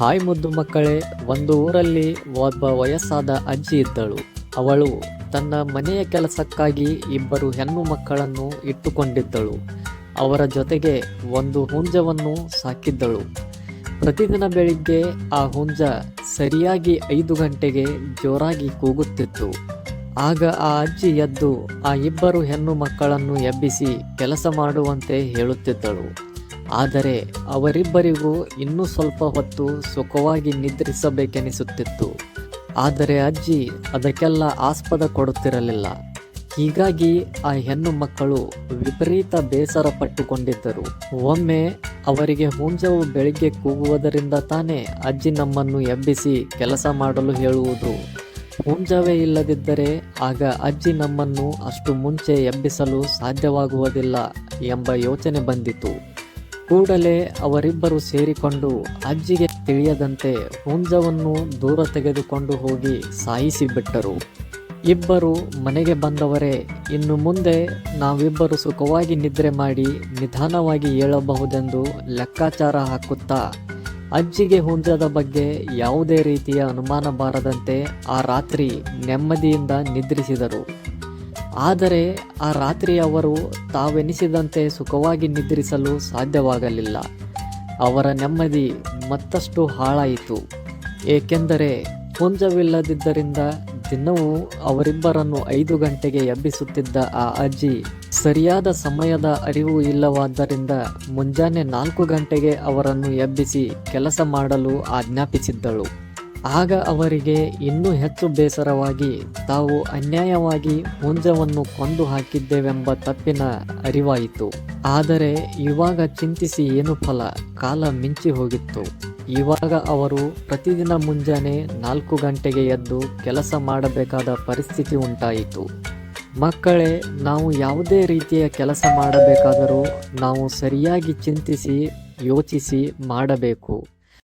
Hi ಮುದ್ದು ಮಕ್ಕಳೇ, ಒಂದು ಊರಲ್ಲಿ ಒಬ್ಬ ವಯಸ್ಸಾದ ಅಜ್ಜಿ ಇದ್ದಳು. ಅವಳು ತನ್ನ ಮನೆಯ ಕೆಲಸಕ್ಕಾಗಿ ಇಬ್ಬರು ಹೆಣ್ಣು ಮಕ್ಕಳನ್ನು ಇಟ್ಟುಕೊಂಡಿದ್ದಳು. ಅವರ ಜೊತೆಗೆ ಒಂದು ಹುಂಜವನ್ನು ಸಾಕಿದ್ದಳು. ಪ್ರತಿದಿನ ಬೆಳಿಗ್ಗೆ ಆ ಹುಂಜ ಸರಿಯಾಗಿ ಐದು ಗಂಟೆಗೆ ಜೋರಾಗಿ ಕೂಗುತ್ತಿತ್ತು. ಆಗ ಆ ಅಜ್ಜಿ ಎದ್ದು ಆ ಇಬ್ಬರು ಹೆಣ್ಣು ಮಕ್ಕಳನ್ನು ಎಬ್ಬಿಸಿ ಕೆಲಸ ಮಾಡುವಂತೆ ಹೇಳುತ್ತಿದ್ದಳು. ಆದರೆ ಅವರಿಬ್ಬರಿಗೂ ಇನ್ನೂ ಸ್ವಲ್ಪ ಹೊತ್ತು ಸುಖವಾಗಿ ನಿದ್ರಿಸಬೇಕೆನಿಸುತ್ತಿತ್ತು. ಆದರೆ ಅಜ್ಜಿ ಅದಕ್ಕೆಲ್ಲ ಆಸ್ಪದ ಕೊಡುತ್ತಿರಲಿಲ್ಲ. ಹೀಗಾಗಿ ಆ ಹೆಣ್ಣು ಮಕ್ಕಳು ವಿಪರೀತ ಬೇಸರ ಪಟ್ಟುಕೊಂಡಿದ್ದರು. ಒಮ್ಮೆ ಅವರಿಗೆ ಹುಂಜವು ಬೆಳಿಗ್ಗೆ ಕೂಗುವುದರಿಂದ ತಾನೇ ಅಜ್ಜಿ ನಮ್ಮನ್ನು ಎಬ್ಬಿಸಿ ಕೆಲಸ ಮಾಡಲು ಹೇಳುವುದು. ಹುಂಜವೇ ಇಲ್ಲದಿದ್ದರೆ ಆಗ ಅಜ್ಜಿ ನಮ್ಮನ್ನು ಅಷ್ಟು ಮುಂಚೆ ಎಬ್ಬಿಸಲು ಸಾಧ್ಯವಾಗುವುದಿಲ್ಲ ಎಂಬ ಯೋಚನೆ ಬಂದಿತು. ಕೂಡಲೇ ಅವರಿಬ್ಬರು ಸೇರಿಕೊಂಡು ಅಜ್ಜಿಗೆ ತಿಳಿಯದಂತೆ ಹುಂಜವನ್ನು ದೂರ ತೆಗೆದುಕೊಂಡು ಹೋಗಿ ಸಾಯಿಸಿಬಿಟ್ಟರು. ಇಬ್ಬರು ಮನೆಗೆ ಬಂದವರೇ, ಇನ್ನು ಮುಂದೆ ನಾವಿಬ್ಬರು ಸುಖವಾಗಿ ನಿದ್ರೆ ಮಾಡಿ ನಿಧಾನವಾಗಿ ಏಳಬಹುದೆಂದು ಲೆಕ್ಕಾಚಾರ ಹಾಕುತ್ತಾ, ಅಜ್ಜಿಗೆ ಹುಂಜದ ಬಗ್ಗೆ ಯಾವುದೇ ರೀತಿಯ ಅನುಮಾನ ಬಾರದಂತೆ ಆ ರಾತ್ರಿ ನೆಮ್ಮದಿಯಿಂದ ನಿದ್ರಿಸಿದರು. ಆದರೆ ಆ ರಾತ್ರಿ ಅವರು ತಾವೆನಿಸಿದಂತೆ ಸುಖವಾಗಿ ನಿದ್ರಿಸಲು ಸಾಧ್ಯವಾಗಲಿಲ್ಲ. ಅವರ ನೆಮ್ಮದಿ ಮತ್ತಷ್ಟು ಹಾಳಾಯಿತು. ಏಕೆಂದರೆ ಪುಂಜವಿಲ್ಲದಿದ್ದರಿಂದ ದಿನವೂ ಅವರಿಬ್ಬರನ್ನು ಐದು ಗಂಟೆಗೆ ಎಬ್ಬಿಸುತ್ತಿದ್ದ ಆ ಅಜ್ಜಿ ಸರಿಯಾದ ಸಮಯದ ಅರಿವು ಇಲ್ಲವಾದ್ದರಿಂದ ಮುಂಜಾನೆ ನಾಲ್ಕು ಗಂಟೆಗೆ ಅವರನ್ನು ಎಬ್ಬಿಸಿ ಕೆಲಸ ಮಾಡಲು ಆಜ್ಞಾಪಿಸಿದ್ದಳು. ಆಗ ಅವರಿಗೆ ಇನ್ನೂ ಹೆಚ್ಚು ಬೇಸರವಾಗಿ ತಾವು ಅನ್ಯಾಯವಾಗಿ ಹುಂಜವನ್ನು ಕೊಂದು ಹಾಕಿದ್ದೇವೆಂಬ ತಪ್ಪಿನ ಅರಿವಾಯಿತು. ಆದರೆ ಇವಾಗ ಚಿಂತಿಸಿ ಏನು ಫಲ? ಕಾಲ ಮಿಂಚಿ ಹೋಗಿತ್ತು. ಇವಾಗ ಅವರು ಪ್ರತಿದಿನ ಮುಂಜಾನೆ ನಾಲ್ಕು ಗಂಟೆಗೆ ಎದ್ದು ಕೆಲಸ ಮಾಡಬೇಕಾದ ಪರಿಸ್ಥಿತಿ ಉಂಟಾಯಿತು. ಮಕ್ಕಳೇ, ನಾವು ಯಾವುದೇ ರೀತಿಯ ಕೆಲಸ ಮಾಡಬೇಕಾದರೂ ನಾವು ಸರಿಯಾಗಿ ಚಿಂತಿಸಿ ಯೋಚಿಸಿ ಮಾಡಬೇಕು.